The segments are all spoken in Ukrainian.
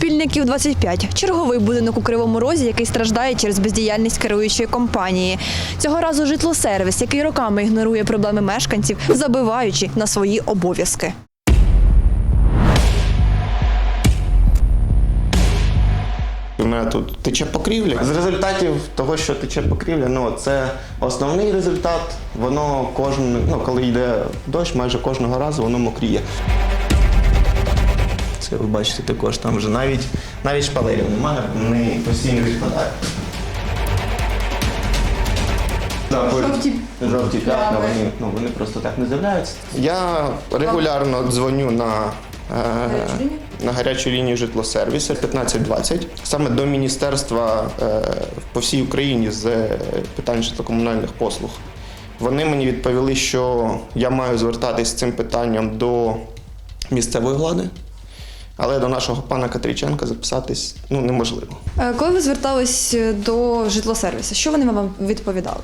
Пільників 25 – черговий будинок у Кривому Розі, який страждає через бездіяльність керуючої компанії. Цього разу житлосервіс, який роками ігнорує проблеми мешканців, забиваючи на свої обов'язки. У мене тут тече покрівля. З результатів того, що тече покрівля, ну це основний результат. Воно кожен, ну коли йде дощ, майже кожного разу воно мокріє. Це ви бачите також, там вже навіть навіть шпалерів немає, вони постійно відпадають. Жовті, жовті п'ятна, вони, ну, вони просто так не з'являються. Я регулярно дзвоню на, е, на гарячу лінію житлосервісу 1520, саме до міністерства е, по всій Україні з е, питань житлокомунальних послуг. Вони мені відповіли, що я маю звертатись з цим питанням до місцевої влади, але до нашого пана Катріченка записатись ну, неможливо. Е, Коли ви звертались е, до житлосервісу, що вони вам відповідали?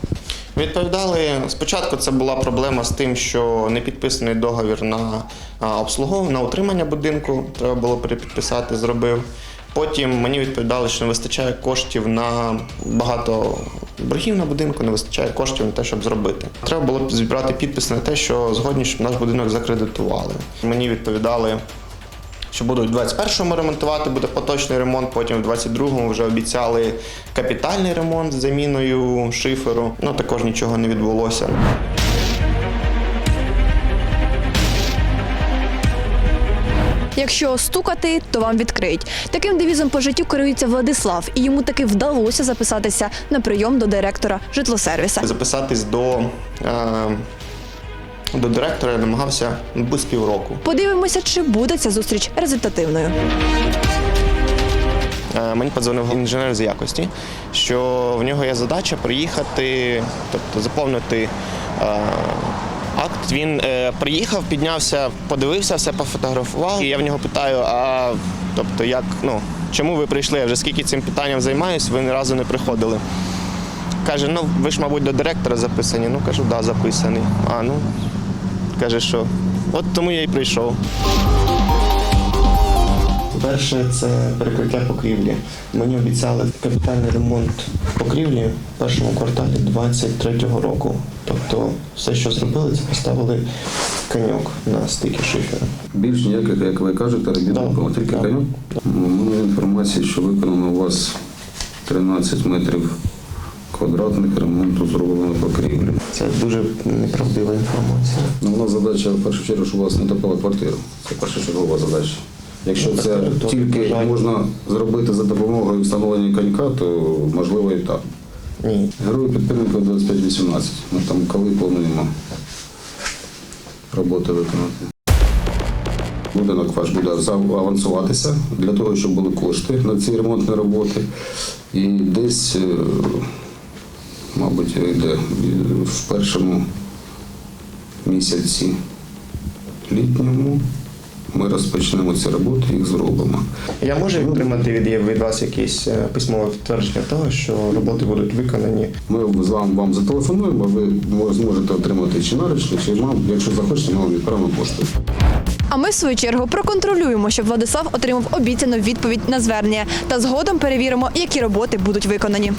Відповідали спочатку. Це була проблема з тим, що не підписаний договір на обслуговування, на утримання будинку. Треба було перепідписати, зробив. Потім мені відповідали, що не вистачає коштів на багато боргів на будинку, не вистачає коштів на те, щоб зробити. Треба було зібрати підпис на те, що згодні, щоб наш будинок закредитували. Мені відповідали. Що будуть в 21-му ремонтувати, буде поточний ремонт, потім в 22-му вже обіцяли капітальний ремонт з заміною шиферу. Ну також нічого не відбулося. Якщо стукати, то вам відкриють. Таким девізом по життю керується Владислав, і йому таки вдалося записатися на прийом до директора житлосервіса. Записатись до, е, до директора я намагався ну, з півроку. Подивимося, чи буде ця зустріч результативною. Е, Мені подзвонив інженер з якості, що в нього є задача приїхати, тобто заповнити е, акт. Він е, приїхав, піднявся, подивився, все пофотографував. І я в нього питаю: а тобто, як, ну, чому ви прийшли? Я вже скільки цим питанням займаюсь, ви ні разу не приходили. Каже, ну ви ж, мабуть, до директора записані. Ну кажу, да, записаний. А ну каже, що от тому я і прийшов. Перше це перекриття покрівлі. Мені обіцяли капітальний ремонт покрівлі в першому кварталі 23-го року. Тобто все, що зробили, це поставили каньок на стики шифера. Більш ніяких, як ви кажете, робіт Да. тільки Да. конюк. У мене інформація, що виконано у вас 13 метрів квадратних ремонту зроблено покрівлі. Це дуже неправдива інформація. Ну, у нас задача в першу чергу, щоб у вас не топила квартира. Це першочергова задача. Якщо Ну, це так, тільки можна зробити за допомогою встановлення конька, то можливо і так. Ні. Герої підпільника 2518. Ми там коли плануємо роботи виконати. Будинок ваш буде авансуватися для того, щоб були кошти на ці ремонтні роботи. І десь, е, мабуть, йде в першому місяці літньому ми розпочнемо ці роботи, їх зробимо. Я можу отримати від, від вас якесь е, письмове підтвердження того, що роботи будуть виконані. Ми з вами вам зателефонуємо, ви зможете отримати чи наручник, чи мам, якщо захочете, ми вам відправимо поштою. А ми, в свою чергу, проконтролюємо, щоб Владислав отримав обіцяну відповідь на звернення та згодом перевіримо, які роботи будуть виконані.